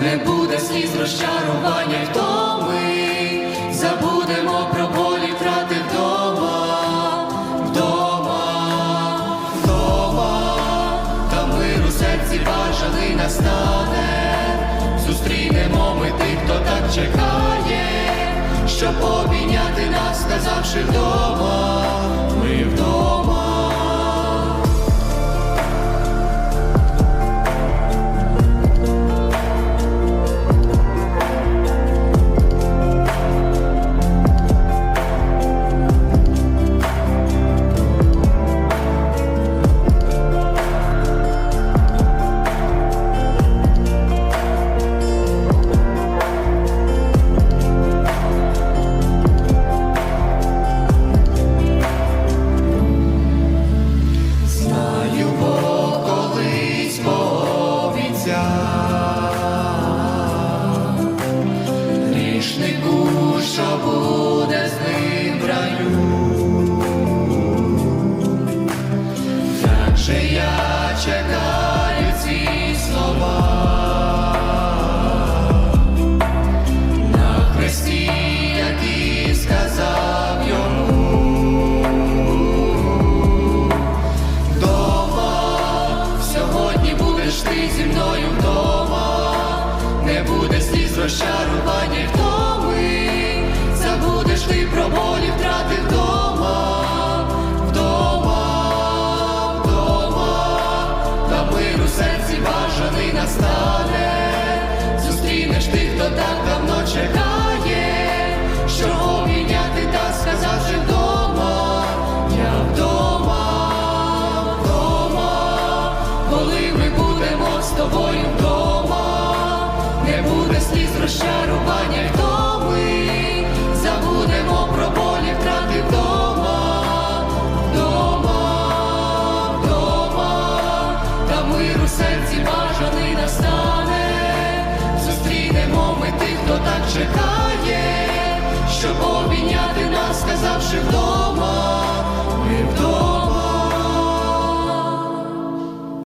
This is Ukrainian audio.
не буде сліз розчарування втоми, забудемо про болі втрати вдома, вдома, вдома, та мир у серці бажаний настане, зустрінемо ми тих, хто так чекає, щоб обійняти нас, сказавши вдома, ми вдома. Сліз розчарування й втоми, забудеш ти про болі втрати вдома, вдома, вдома, та серці бажаний настане, зустрінеш тих, хто так давно чекає, що обійняти та сказавши вдома, я вдома вдома, коли ми будемо з тобою